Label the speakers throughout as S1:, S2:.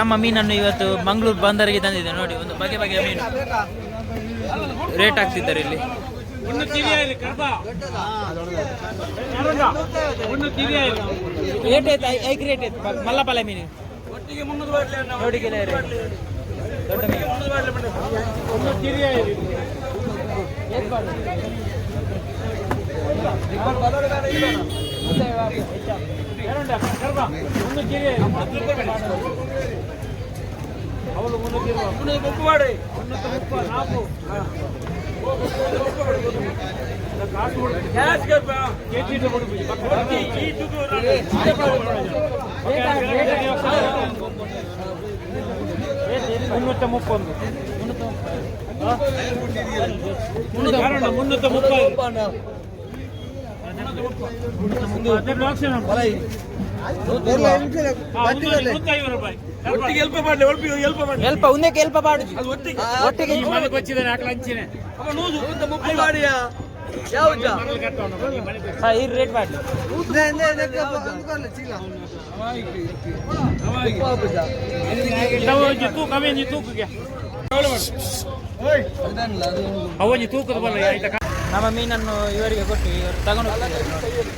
S1: ನಮ್ಮ ಮೀನನ್ನು ಇವತ್ತು ಮಂಗಳೂರು ಬಂದರಿಗೆ ತಂದಿದೆ. ನೋಡಿ ಒಂದು ಬಗೆ ಬಗೆಯ ಮೀನು. ರೇಟ್ ಆಗ್ತಿದ್ದಾರೆ ಇಲ್ಲಿ. ರೇಟ್ ಆಯ್ತು? ಐಕ್ ರೇಟ್ ಆಯ್ತು? ಮಲ್ಲಪಲ್ಲ ಮೀನು. ನೋಡಿ ದೊಡ್ಡ ಮೀನು.
S2: ಮುನ್ನೂತ್ತ ಮುಪ್ಪೊಂದು ಮುನ್ನೂತ್ತ ಮುಪ್ಪತ್ತು
S1: ಎಲ್ಪ ಉಂದಕ್ಕೆ ಎಲ್ಪ ಪಾಡು ಒಟ್ಟಿಗೆ ಹಾ ಈ ರೇಟ್ ಮಾಡಿ.
S2: ತೂಕವೇಂಜಿ ತೂಕಗೆ ಅವೊಂಜಿ ತೂಕದ ಬಲ್ಲ ಆಯ್ತಾ?
S1: ನಮ್ಮ ಮೀನನ್ನು ಇವರಿಗೆ ಕೊಟ್ಟು ಇವರು ತಗೊಂಡು ಹೋಗ್ತಾರೆ ನೋಡಿ.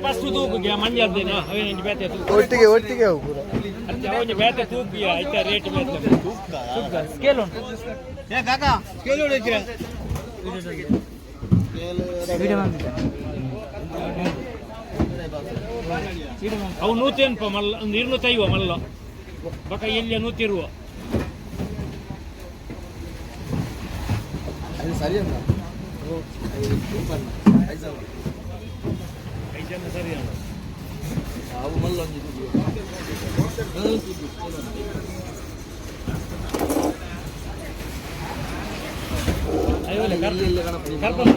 S2: ಫಸ್ಟ್ ತೂಕಿಗೆ ಮಂಡ್ಯ ಅದೇನಾ
S3: ಒಟ್ಟಿಗೆ ಒಟ್ಟಿಗೆ
S2: ಅವನಿಗೆ ಬೇತೆ ತೂಕಿ ರೇಟ್ ಬೇತೆ
S1: ತೂಕ ಸ್ಕೇಲ್
S2: ಅವು ನೂತೇನಪ್ಪ ಮಲ್ಲ ಒಂದು ಇರ್ನೂತೈವ ಮಲ್ಲ ಬಕ ಎಲ್ಲಿ ನೂತಿರುವ
S3: ಸರಿ ಅಲ್ಲ ಐದು ಮಲ್ಲ ಒಂಜಿ ತುದಿ. ಅದೊಂದು ತುದಿ.
S2: ಅಯ್ಯೋಲೆ
S3: ಇಲ್ಲಿ ಇಲ್ಲಿ ಗಣಪತಿ.
S2: ಕರ್ಕೊಂಡು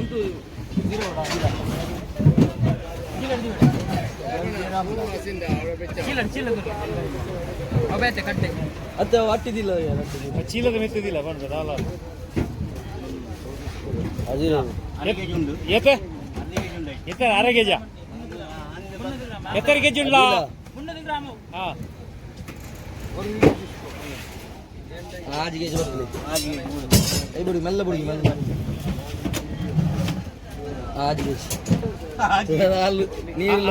S3: ಉಂಟು
S2: ಚೀಲ ಚೀಲ
S1: ಅಬೇತೆ ಕಟ್ಟೆ.
S3: ಅತ್ತೆ ಅವು ಅಟ್ಟಿದಿಲ್ಲ
S2: ಚೀಲದ ಮೆತ್ತಿದಿಲ್ಲ ಬಂದ ಅಲ್ಲ
S3: ಅದಿಲ್ಲ
S2: ಏತೆ ಎತ್ತರ ಅರ ಕೆಜ ಎತ್ತರ ಕೆಜಿ ಉಂಡ್ಲ
S1: ಮುನ್ನೂರು ಗ್ರಾಮು
S2: ಹಾ
S3: ಆಜಿಗೆ ಬರ್ತದೆ ಐ ಬಿಡಿ ಮೆಲ್ಲ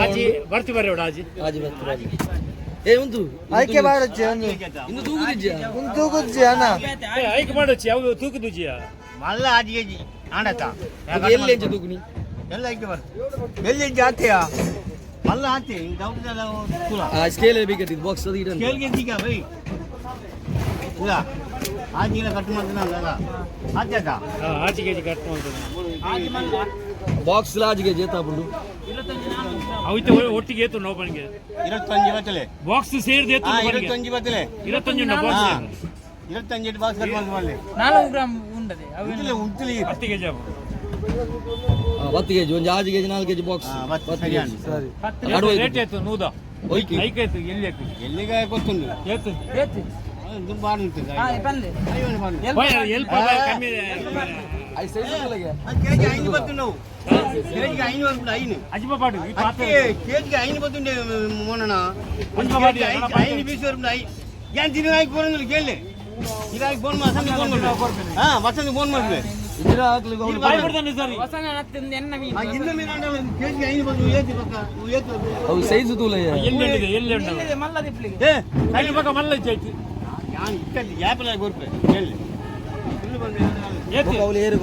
S2: ಆಜಿ ಬರ್ತಿ ಬರ್ರಿ ಆಜಿ
S3: ಆಜಿ ಆಜಿ ಏ ಆಯ್ಕೆ ಮಾಡಚ್ಚಿ ಒಂದು. ಇನ್ನು ಅಣ್ಣ.
S2: ತೂಕದ
S4: ಮಲ್ಲ ಆಜಿ ಕೆಜಿ ಆಡತ
S3: ಎಲ್ಲಿ ಎಂಚ ತೂಗುನಿ
S4: ಎಲ್ಲ ಐಕೆ ಬರ್. ಎಲ್ಲಿ ಜಾತಿಯ ಮಲ್ಲ ಆತಿ ದೌಡ್ದೆಲ್ಲ ಕುಲ.
S3: ಆ ಸ್ಕೇಲ್ ಬೇಕಿತ್ತು ಬಾಕ್ಸ್ ಅದು ಇಡಂತ
S4: ಕೇಳ್ಗೆ ದಿಗ ಬೈ. ಇಲ್ಲ. ಆಜಿಗೆಲ್ಲ ಕಟ್ ಮಾಡ್ತೀನಿ ಆತ್ಯಾತ
S2: ಹಾ ಆಚೆ ಕೆಜಿ ಕಟ್ ಮಾಡ್ತದೆ
S3: ಬಾಕ್ಸ್ ಲಾಜಿಗೆ ಜೇತಾಬಿಡು
S2: ಅವಿತ ಒಟ್ಟಿಗೆ ಏತು ನಾವು ಬನ್ಗೆ
S4: ಇರತ್ತೊಂಜಿ ಬತ್ತಲೆ
S2: ಬಾಕ್ಸ್ ಸೇರಿದೆ ಏತು
S4: ಬತ್ತಲೆ
S2: ಇರತ್ತೊಂಜು
S4: ಹಾ.
S2: ಬಾಕ್ಸ್
S4: ಇರತ್ತೊಂಜಿ ಬಾಕ್ಸ್ ಕಟ್ ಮಾಡಿ ಮಾಡಲಿ
S1: ನಾಲ್ಕು ಗ್ರಾಮ್ ಉಂಟದೆ
S4: ಉಂಟಲಿ ಉಂಟಲಿ
S2: ಹತ್ತು ಕೆಜಿ
S3: ಹತ್ತು ಕೆ ಜಿ ಒಂದು ಆರು ಕೆ ಜಿ ನಾಲ್ಕು ಕೆ ಜಿ ಬಾಕ್ಸ್
S4: ಹಾ, ಸರಿ. ಕೆ
S3: ಸರಿ ಎರಡು
S2: ರೇಟ್ ಎತ್ತು ನೂದ?
S3: ಒಯ್ಕಿ.
S2: ಎಲ್ಲಿ ಎತ್ತು
S4: ಎಲ್ಲಿಗೆ
S2: ಗೊತ್ತುಂಟು?
S1: ಎತ್ತು
S4: ದುಡ್ಡು ಬಾರಿ
S1: ಉಂಟು ಹೋಯ್,
S2: ಎಲ್ಲಿ ಪಾಪ ಕಮ್ಮಿ
S3: ಐದು size
S4: ಅಲ್ಲಗೆ. ಕೆಜಿಗೆ ಐನು ಬತ್ತು ನಾವು. ಕೆಜಿಗೆ ಐನು
S2: ಬತ್ತು ಪಾಡು ಈ
S4: ಒಂದು ಐ ಫೋನ್ ಅಂದ್ರೆ ಫೋನ್ ಮಾಡಿ ಫೋನ್ ಮಾಡ್ಬೇಕು ಹಾಂ ಮಸಂದು ಫೋನ್ ಮಾಡ್ಬೇಕು
S3: ಅವು ಸೈಜ್ ತೂಲ ಏರು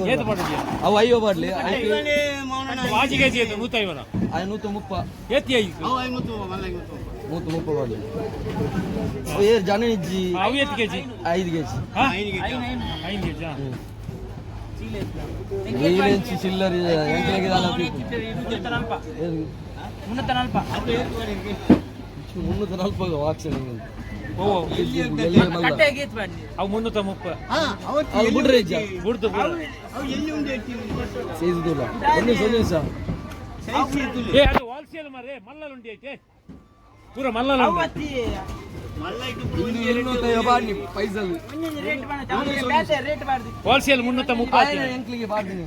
S3: ಅವು ಅಯ್ಯೋ ಬಾಡ್ಲಿ ಮುಪ್ಪ. ಮುಪ್ಪ ಬಾಡ್ಲಿ ಜನ ಇಜ್ಜಿ
S2: ಕೆಜಿ?
S3: ಐದು ಕೆಜಿ.
S2: ಐದು ಕೆಜಿ.
S3: ಮುನ್ನೂರ ನಲ್ಪ
S1: ಗೀತ್ ಬನ್ನಿ.
S2: ಅವು ಮುನ್ನೂತ ಮುಪ್ಪ.
S3: ಬಿಡ್ರೆ.
S2: ಬಿಡ್ತು?
S3: ಸೈಜ್ ದೂರ
S4: ಸೈಜ್
S2: ಏ ಅದು ಹೋಲ್ಸೇಲ್ ಮಾರೇ ಮಲ್ಲಲ್ ಉಂಡಿ ಐತೆ. ಪೂರ ಮಲ್ಲಲ್ ಉಂಡಿ
S1: ಅವತ್ತಿ.
S4: ಮಲ್ಲ ಇಟ್ಟು
S3: ಇಲ್ಲಿ ಎಣ್ಣೂತ್ತೈವ ಬಾಡಿ ಪೈಸಲ್.
S1: ಒಂದೊಂದು ರೇಟ್ ಬಣ್ಣ ಅವನಿಗೆ ಬೇತೆ ರೇಟ್ ಬಾರ್ದು.
S2: ಹೋಲ್ಸೇಲ್ ಮುನ್ನೂತ ಮುಪ್ಪ
S3: ಆಯ್ನ ಎಂಕ್ಲಿಗೆ ಬಾಡ್ತೀನಿ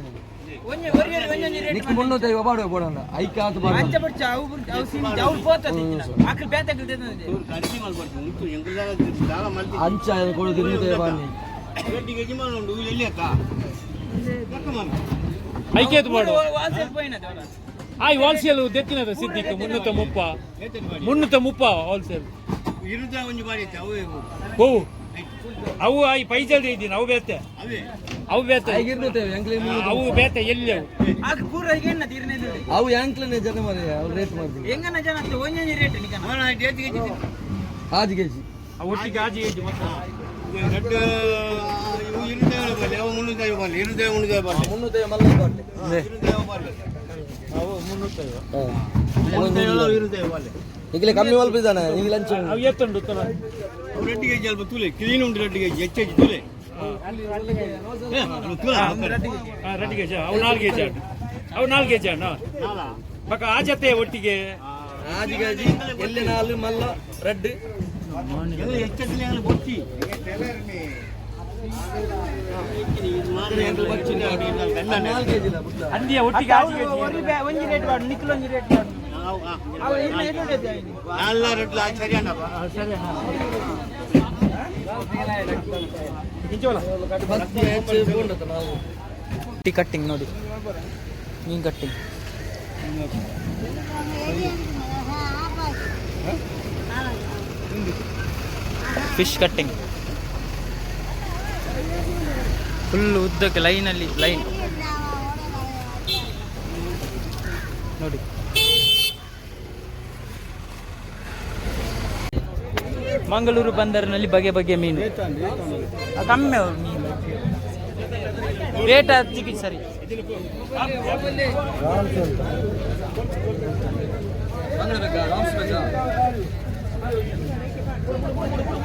S1: ಒಂಜೆ ಒರಿ ಒಂದೊಂದು ರೇಟ್
S3: ನಿಕ್ಕು ಮುನ್ನೂತ್ತೈವ ಬಾಡುವ ಬೋಡಲ್ಲ ಐಕ ಆತು
S2: ಆಯ್ ಹೋಲ್ಸೇಲ್ ದೆತ್ತಿನದ ಸಿದ್ದಿತ್ತು ಮುನ್ನೂತ ಮುಪ್ಪ. ಮುನ್ನೂತ ಮುಪ್ಪ ಹೋಲ್ಸೇಲ್
S4: ಇರುದ ಒಂಜಿ ಬಾರಿ ಐತೆ, ಅವು
S2: ಆಯ್ ಪೈಜಲ್ ಇದ್ದೀನಿ ಅವು ಬೇತೆ.
S4: ಅವೇ.
S2: ಅವು ಬೇತೆ.
S3: ಮುನ್ನೂರು
S2: ಅವು ಬೇತೆ ಎಲ್ಲಿ ಅವು?
S3: ಅವು ಯಾಂಕ್ಲನೆ ಜನ ಮರೆ ಅವ್ರು ರೇಟ್ ಮಾಡ್ತೀವಿ
S1: ಹೆಂಗನ ಜನ ಒಂದೊಂದು ರೇಟ್.
S3: ಆಜ್ ಕೆಜಿ
S2: ಅವು ಒಟ್ಟಿಗೆ ಆಜಿ ಏಜಿ ಮತ್ತೆ
S4: ಇರುತ್ತೇವೆ ಬರಲಿ, ಅವು ಮುನ್ನೂತ್ತೈವತ್ತು ಬರಲಿ,
S3: ಈಗಲೇ ಕಮ್ಮಿ ಮಲ್ಪ ಇದ್ದಾನೆ ಈಗ ಲಂಚ್
S2: ಅವು ಎತ್ತುಂಡು ರೆಡ್ಡಿ
S4: ಅವು ಅಲ್ಪ ಸ್ವಲ್ಪ ತುಲೆ? ಕ್ಲೀನ್ ಉಂಟು ಹೆಚ್ಚೆಚ್ಚು ತುಲೆ? ಏ, ಅದು ತುಲ,
S2: ರೆಡಿಗೆ ಅವು ನಾಲ್ಕು ಕೆಜಿ ಅಡ್ಡು ಅವು ನಾಲ್ಕು ಕೆಜಿ ಅಣ್ಣ. ಪಕ್ಕ ಆ ಜೊತೆ ಒಟ್ಟಿಗೆ.
S3: ಆಜಿ ಗಾಜಿ ಎಲ್ಲಿ ನಾಲ್ ಮಲ್ಲ ರೆಡ್
S4: ಎಲ್ಲ
S2: ಅಂದಿಯ ಒಟ್ಟಿಗೆ
S1: ಒಂಜಿ ರೇಟ್ ಬಾಡು ನಿಖಲ್ ಒಂಜಿ ರೇಟ್ ಬಾಡು ಕಟ್ಟಿಂಗ್ ನೋಡಿ. ಮೀನ್ ಕಟ್ಟಿಂಗ್ ಫಿಶ್ ಕಟ್ಟಿಂಗ್ ಫುಲ್ ಉದ್ದಕ್ಕೆ ಲೈನಲ್ಲಿ ಲೈನ್ ನೋಡಿ. ಮಂಗಳೂರು ಬಂದರಿನಲ್ಲಿ ಬಗೆ ಬಗೆ ಮೀನು. ಕಮ್ಮಿ ಮೀನು. ರೇಟ್ ಹಚ್ಚಿಗೆ ಸರಿ.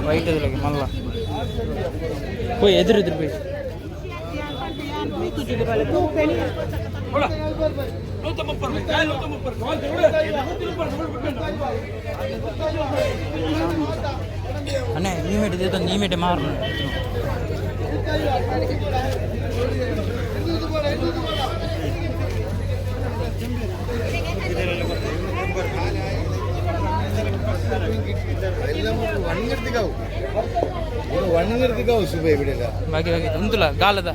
S1: ವೈಟ್ போய் எதிர் எதிர் போய். அண்ணே நீமேட்டு தீர்த்தம் நீமேட்டு மாறணும். வணிகத்துக்காகும் ಉಂತುಲ ಗಾಲದ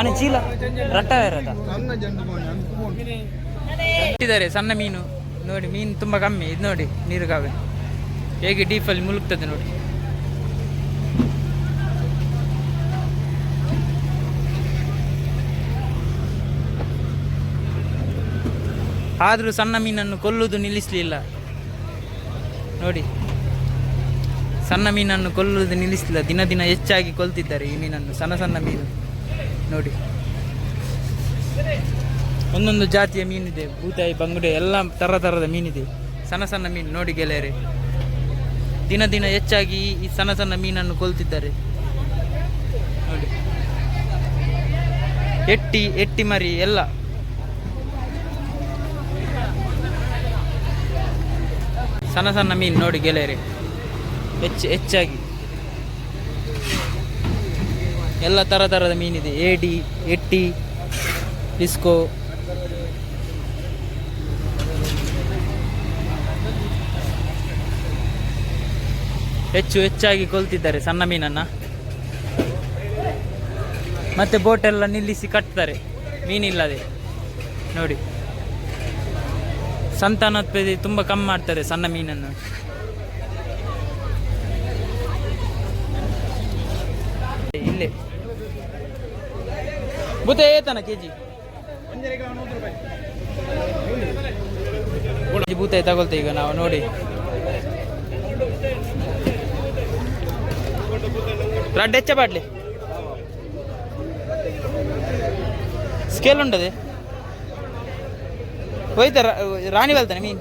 S1: ಅಣ್ಣ, ಚೀಲ. ರಟ್ಟ ಸಣ್ಣ ಮೀನು. ನೋಡಿ, ಮೀನು ತುಂಬ ಕಮ್ಮಿ. ಇದು ನೋಡಿ, ನೀರುಗಾವೆ. ಹೇಗೆ ಡೀಪಲ್ಲಿ ಮುಳುಗ್ತದೆ ನೋಡಿ. ಆದರೂ ಸಣ್ಣ ಮೀನನ್ನು ಕೊಲ್ಲುವುದು ನಿಲ್ಲಿಸಲಿಲ್ಲ. ನೋಡಿ. ಸಣ್ಣ ಮೀನನ್ನು ಕೊಲ್ಲುವುದು ನಿಲ್ಲಿಸಲಿಲ್ಲ. ದಿನ ದಿನ ಹೆಚ್ಚಾಗಿ ಕೊಲ್ತಿದ್ದಾರೆ ಈ ಮೀನನ್ನು, ಸಣ್ಣ ಸಣ್ಣ ಮೀನು. ನೋಡಿ. ಒಂದೊಂದು ಜಾತಿಯ ಮೀನಿದೆ. ಬೂತಾಯಿ ಬಂಗುಡೆ, ಎಲ್ಲ ಥರ ಥರದ ಮೀನಿದೆ. ಸಣ್ಣ ಸಣ್ಣ ಮೀನು. ನೋಡಿ ಗೆಳೆಯರೆ. ದಿನ ದಿನ ಹೆಚ್ಚಾಗಿ ಈ ಸಣ್ಣ ಸಣ್ಣ ಮೀನನ್ನು ಕೊಲ್ತಿದ್ದಾರೆ. ನೋಡಿ. ಎಟ್ಟಿ ಎಟ್ಟಿ ಮರಿ, ಎಲ್ಲ. ಸಣ್ಣ ಸಣ್ಣ ಮೀನು ನೋಡಿ ಗೆಳೆಯರಿ. ಹೆಚ್ಚು ಹೆಚ್ಚಾಗಿ. ಎಲ್ಲ ಥರ ಥರದ ಮೀನಿದೆ ಏಡಿ ಎಟ್ಟಿ, ಡಿಸ್ಕೋ. ಹೆಚ್ಚು ಹೆಚ್ಚಾಗಿ ಕೊಲ್ತಿದ್ದಾರೆ ಸಣ್ಣ ಮೀನನ್ನು. ಮತ್ತೆ ಬೋಟೆಲ್ಲ ನಿಲ್ಲಿಸಿ ಕಟ್ತಾರೆ. ಮೀನಿಲ್ಲದೆ. ನೋಡಿ. ಸಂತಾನೋತ್ಪತ್ತಿ ತುಂಬ ಕಮ್ಮಿ ಮಾಡ್ತಾರೆ ಸಣ್ಣ ಮೀನನ್ನು. ಇಲ್ಲಿ. ಬುತ್ತೆ ಏತನ ಕೆ ಜಿ ಬೂತೆ ಈಗ ನಾವು ನೋಡಿ. ರಡ್ ಹೆಚ್ಚ ಬಾಡ್ಲಿ ಸ್ಕೇಲ್ ಉಂಟದೆ? ಹೋಯ್ತಾರ ರಾಣಿ ಬಲ್ತಾನೆ ಮೀನ್.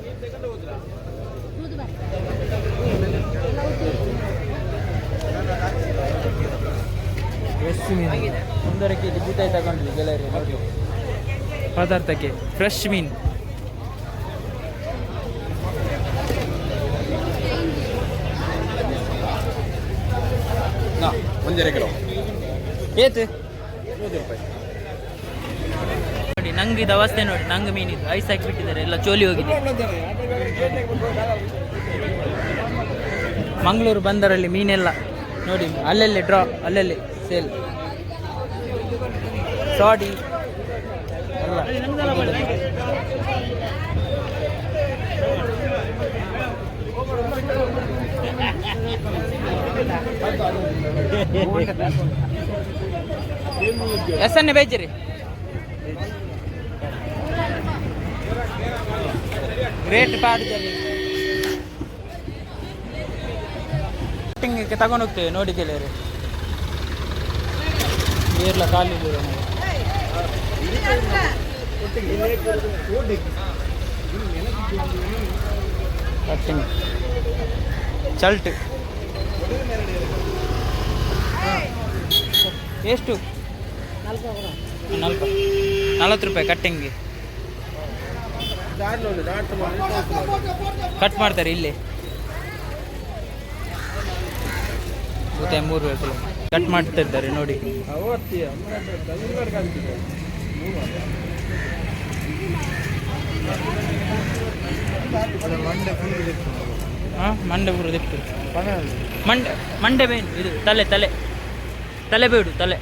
S1: ಫ್ರೆಶ್ ಮೀನು. ಒಂದೂವರೆ ಕೆ ಜಿ ಬೂತಾಯಿ ತಗೊಂಡ್ಲಿ ಗೆಳೆಯರು ನೋಡಿ. ಪದಾರ್ಥಕ್ಕೆ ಫ್ರೆಶ್ ಮೀನ್.
S3: ಒಂದೆರಡು ಕಿಲೋ.
S1: ಏತು? ನೋಡಿ ನಂಗೆ ಇದು ಅವಸ್ಥೆ ನೋಡಿ, ನಂಗೆ ಮೀನಿದ್ದು. ಐಸ್ ಹಾಕಿ ಬಿಟ್ಟಿದ್ದಾರೆ ಎಲ್ಲ ಚೋಲಿ ಹೋಗಿದೆ. ಮಂಗಳೂರು ಬಂದರಲ್ಲಿ ಮೀನೆಲ್ಲ ನೋಡಿ, ಅಲ್ಲಲ್ಲಿ ಡ್ರಾ ಅಲ್ಲಲ್ಲಿ ಸೇಲ್ ಸಾಡಿ ಎಸ್ ಎಸನ್ನೇ ಬೇಜರಿ? ರೇಟ್ ಪಾಡ್ದಲ್ಲಿ ಕಟ್ಟಿಂಗ್ಗೆ ತಗೊಂಡು ಹೋಗ್ತೇವೆ, ನೋಡಿ ಗೆಳೆಯರು. ನೀರ್ಲ ಖಾಲಿ ಕಟ್ಟಿಂಗ್ ಚಲ್ಟ್ ಎಷ್ಟು? ನಲ್ವತ್ತು ರೂಪಾಯಿ ಕಟ್ಟಿಂಗ್ಗೆ ಕಟ್ ಮಾಡ್ತಾರೆ ಇಲ್ಲಿ. ಮೂರು ಕಿಲೋ ಕಟ್ ಮಾಡ್ತಾ ಇದ್ದಾರೆ ನೋಡಿ. ಹಾಂ, ಮಂಡೆ ಬುರು ದಿಟ್ಟು ಮಂಡೆ ಮಂಡೆ ಬೇನು, ಇದು ತಲೆ ತಲೆ. ತಲೆ ಬೇಡು, ತಲೆ.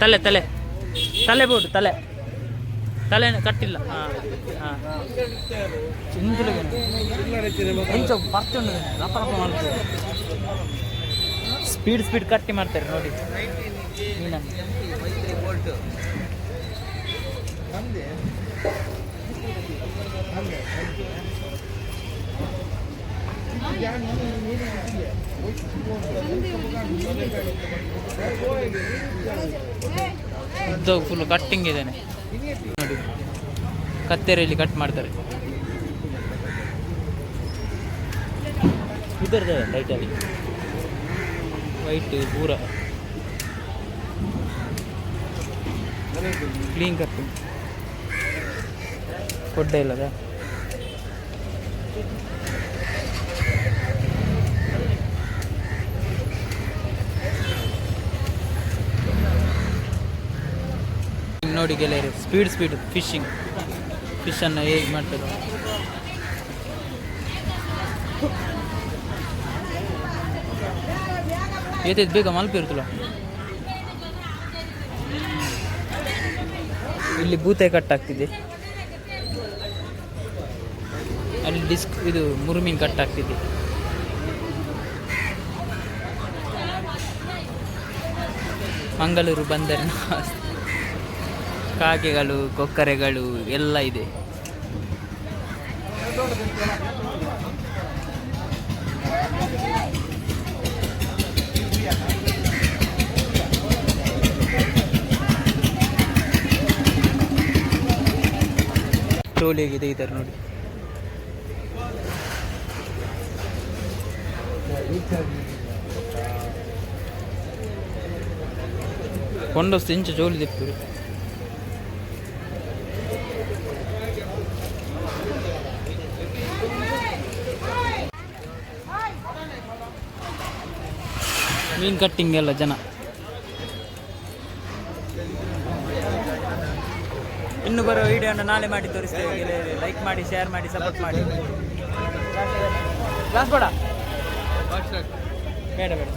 S1: ತಲೆ ತಲೆ. ತಲೆ ಬೇಡು, ತಲೆ. ತಲೆ ಕಟ್ಟಿಲ್ಲ. ಹಾಂ ಹಾಂ. ಎಂಚ ಬರ್ತುಂಡು ರಪ್ಪ ರಪ್ಪ ಮಾಡ್ತಾರೆ ಸ್ಪೀಡ್ ಸ್ಪೀಡ್ ಕಟ್ಟಿ ಮಾಡ್ತಾರೆ ನೋಡಿ. ಮೀನನ್ನು. ಫುಲ್ ಕಟ್ಟಿಂಗ್ ಇದ್ದಾನೆ ನೋಡಿ ಕತ್ತೇರಿಯಲ್ಲಿ ಕಟ್ ಮಾಡ್ತಾರೆ. ಇದರದ ಲೈಟಲ್ಲಿ ವೈಟ್ ಪೂರ. ಕ್ಲೀನ್ ಕಟ್ ಕೊಡ್ಡೆ ಇಲ್ಲದ? ನೋಡಿ ಗೆಳೆಯರು ಸ್ಪೀಡ್ ಸ್ಪೀಡ್ ಫಿಶಿಂಗ್ ಫಿಶನ್ನು ಹೇಗೆ ಮಾಡ್ತಾರೆ? ಏತೈತೆ ಬೇಗ ಮಲ್ಪಿರ್ತಲ್ಲ ಇಲ್ಲಿ ಬೂತೆ ಕಟ್ಟಾಗ್ತಿದೆ ಅಲ್ಲಿ ಡಿಸ್ಕ್ ಇದು ಮುರುಮೀನ್ ಕಟ್ಟಾಗ್ತಿದೆ ಮಂಗಳೂರು ಬಂದರಿನ ಕಾಗೆಗಳು ಕೊಕ್ಕರೆಗಳು ಎಲ್ಲ ಇದೆ. ಟೋಲಿಗೆ ತೆಗಿತಾರೆ ನೋಡಿ. ಒಂದಷ್ಟು ಇಂಚು ಜೋಲಿ ಮೀನ್ ಕಟ್ಟಿಂಗ್ ಎಲ್ಲ ಜನ. ಇನ್ನು ಬರೋ ವಿಡಿಯೋನ ನಾಳೆ ಮಾಡಿ ತೋರಿಸ್ತೇವೆ ಲೈಕ್ ಮಾಡಿ ಶೇರ್ ಮಾಡಿ ಸಪೋರ್ಟ್ ಮಾಡಿ. ಬೇಡ? ಬೇಡ ಬೇಡ.